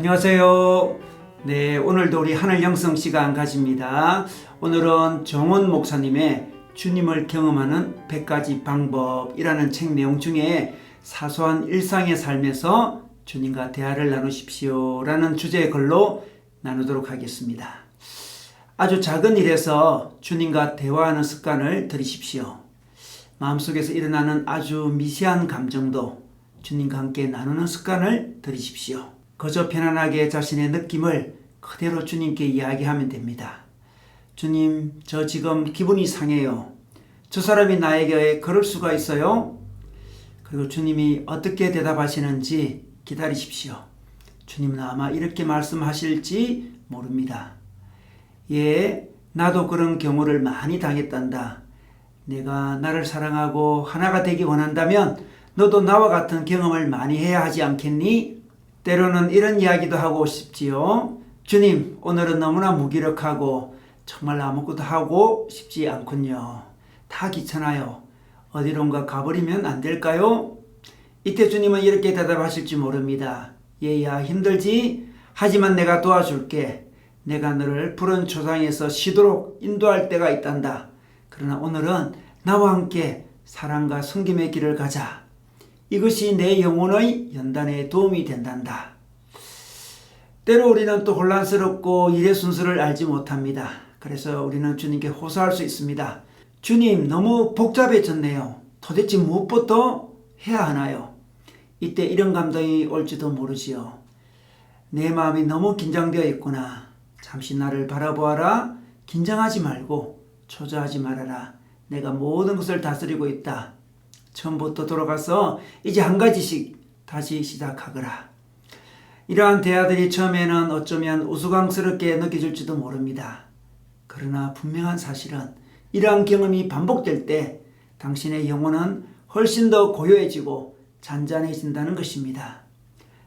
안녕하세요. 네, 오늘도 우리 하늘 영성 시간 가집니다. 오늘은 정원 목사님의 주님을 경험하는 100가지 방법이라는 책 내용 중에 사소한 일상의 삶에서 주님과 대화를 나누십시오 라는 주제의 글로 나누도록 하겠습니다. 아주 작은 일에서 주님과 대화하는 습관을 들이십시오. 마음속에서 일어나는 아주 미세한 감정도 주님과 함께 나누는 습관을 들이십시오. 그저 편안하게 자신의 느낌을 그대로 주님께 이야기하면 됩니다. 주님, 저 지금 기분이 상해요. 저 사람이 나에게 그럴 수가 있어요? 그리고 주님이 어떻게 대답하시는지 기다리십시오. 주님은 아마 이렇게 말씀하실지 모릅니다. 예, 나도 그런 경우를 많이 당했단다. 내가 나를 사랑하고 하나가 되기 원한다면 너도 나와 같은 경험을 많이 해야 하지 않겠니? 때로는 이런 이야기도 하고 싶지요. 주님, 오늘은 너무나 무기력하고 정말 아무것도 하고 싶지 않군요. 다 귀찮아요. 어디론가 가버리면 안 될까요? 이때 주님은 이렇게 대답하실지 모릅니다. 얘야, 힘들지? 하지만 내가 도와줄게. 내가 너를 푸른 초장에서 쉬도록 인도할 때가 있단다. 그러나 오늘은 나와 함께 사랑과 섬김의 길을 가자. 이것이 내 영혼의 연단에 도움이 된단다. 때로 우리는 또 혼란스럽고 일의 순서를 알지 못합니다. 그래서 우리는 주님께 호소할 수 있습니다. 주님, 너무 복잡해졌네요. 도대체 무엇부터 해야 하나요? 이때 이런 감정이 올지도 모르지요. 내 마음이 너무 긴장되어 있구나. 잠시 나를 바라보아라. 긴장하지 말고 초조하지 말아라. 내가 모든 것을 다스리고 있다. 처음부터 돌아가서 이제 한 가지씩 다시 시작하거라. 이러한 대화들이 처음에는 어쩌면 우스꽝스럽게 느껴질지도 모릅니다. 그러나 분명한 사실은 이러한 경험이 반복될 때 당신의 영혼은 훨씬 더 고요해지고 잔잔해진다는 것입니다.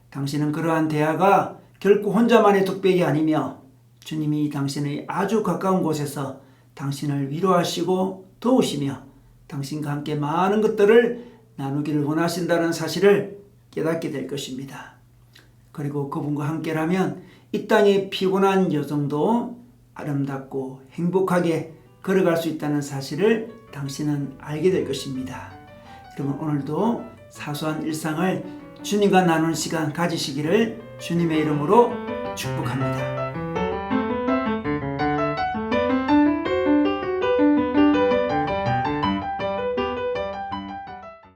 당신은 그러한 대화가 결코 혼자만의 독백이 아니며 주님이 당신의 아주 가까운 곳에서 당신을 위로하시고 도우시며 당신과 함께 많은 것들을 나누기를 원하신다는 사실을 깨닫게 될 것입니다. 그리고 그분과 함께라면 이 땅의 피곤한 여정도 아름답고 행복하게 걸어갈 수 있다는 사실을 당신은 알게 될 것입니다. 그러면 오늘도 사소한 일상을 주님과 나누는 시간 가지시기를 주님의 이름으로 축복합니다.